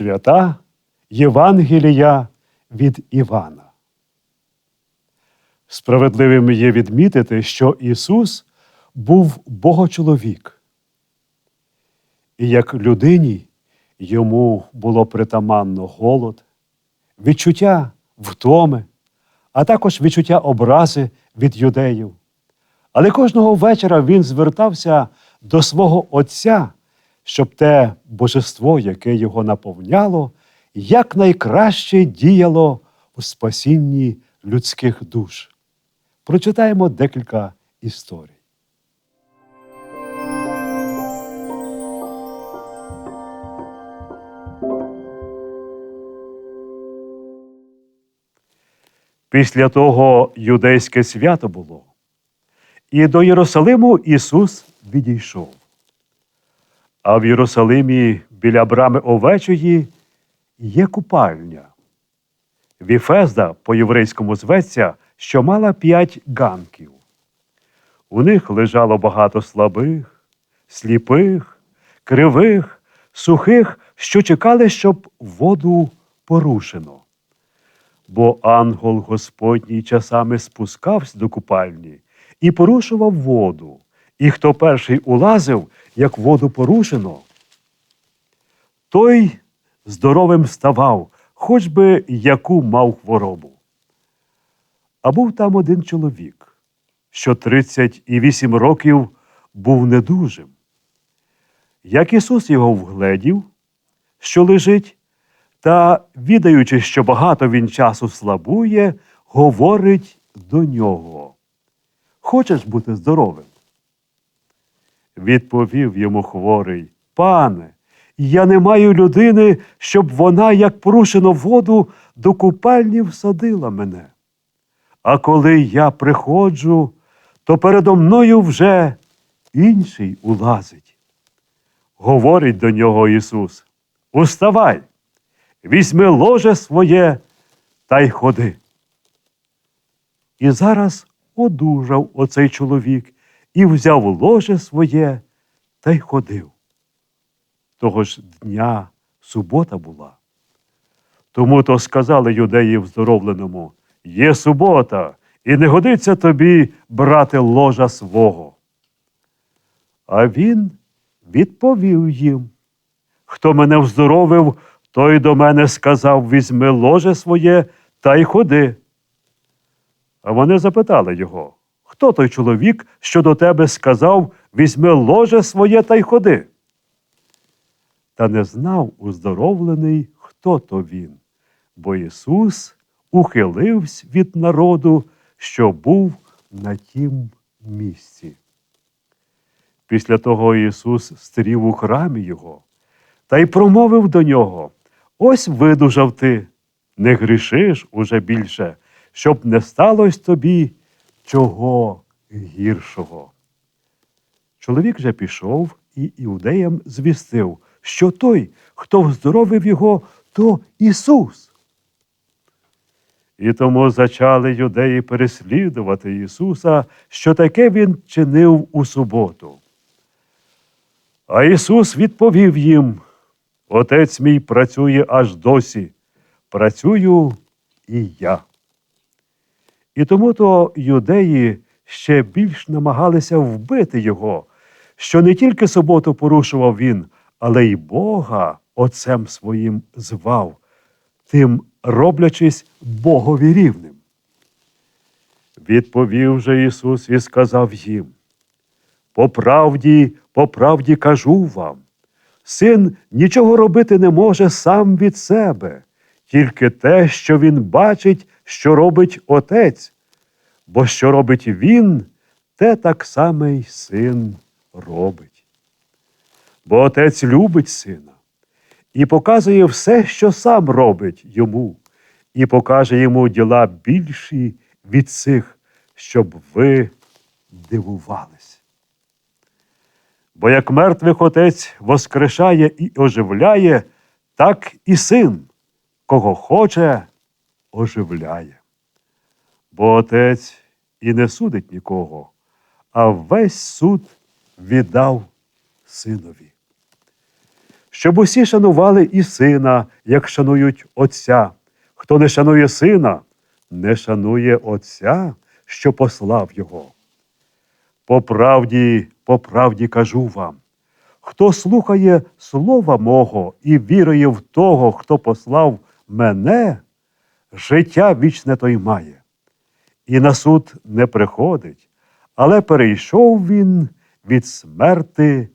Свята Євангелія від Івана. Справедливим є відмітити, що Ісус був Богочоловік. І як людині йому було притаманно голод, відчуття втоми, а також відчуття образи від юдеїв. Але кожного вечора він звертався до свого Отця, щоб те божество, яке його наповняло, якнайкраще діяло у спасінні людських душ. Прочитаємо декілька історій. Після того юдейське свято було, і до Єрусалиму Ісус відійшов. А в Єрусалимі біля брами Овечої є купальня. Віфезда по-єврейському зветься, що мала п'ять ганків. У них лежало багато слабих, сліпих, кривих, сухих, що чекали, щоб воду порушено. Бо ангел Господній часами спускався до купальні і порушував воду, і хто перший улазив, як воду порушено, той здоровим ставав, хоч би яку мав хворобу. А був там один чоловік, що 38 років був недужим. Як Ісус його вгледів, що лежить, та, відаючи, що багато він часу слабує, говорить до нього. Хочеш бути здоровим? Відповів йому хворий, пане, я не маю людини, щоб вона, як порушено воду, до купальні всадила мене. А коли я приходжу, то передо мною вже інший улазить. Говорить до нього Ісус: Уставай, візьми ложе своє та й ходи. І зараз одужав оцей чоловік і взяв ложе своє та й ходив. Того ж дня субота була. Тому то сказали юдеї вздоровленому є субота, і не годиться тобі брати ложа свого. А він відповів їм Хто мене вздоровив, той до мене сказав візьми ложе своє та й ходи. А вони запитали його, хто той чоловік, що до тебе сказав візьми ложе своє та й ходи. Та не знав уздоровлений, хто то він, бо Ісус ухилився від народу, що був на тім місці. Після того Ісус стрів у храмі його та й промовив до нього: Ось видужав ти, не грішиш уже більше, щоб не сталося тобі чого гіршого. Чоловік же пішов і іудеям звістив, що той, хто вздоровив його, то Ісус. І тому зачали юдеї переслідувати Ісуса, що таке Він чинив у суботу. А Ісус відповів їм: Отець мій працює аж досі, працюю і я. І тому то юдеї ще більш намагалися вбити його, що не тільки суботу порушував він, але й Бога Отцем своїм звав, тим роблячись Богові рівним. Відповів же Ісус і сказав їм: По правді, по правді кажу вам, син нічого робити не може сам від себе, тільки те, що він бачить, що робить Отець, бо що робить він, те так само й син робить. Бо Отець любить сина і показує все, що сам робить йому, і покаже йому діла більші від цих, щоб ви дивувались. Бо як мертвих отець воскрешає і оживляє, так і син, кого хоче, оживляє. Бо отець і не судить нікого, а весь суд віддав синові щоб усі шанували і сина, як шанують Отця. Хто не шанує сина, не шанує Отця, що послав його. По правді, по правді кажу вам, хто слухає слова мого і вірує в того, хто послав мене, життя вічне той має. І на суд не приходить, але перейшов він від смерти.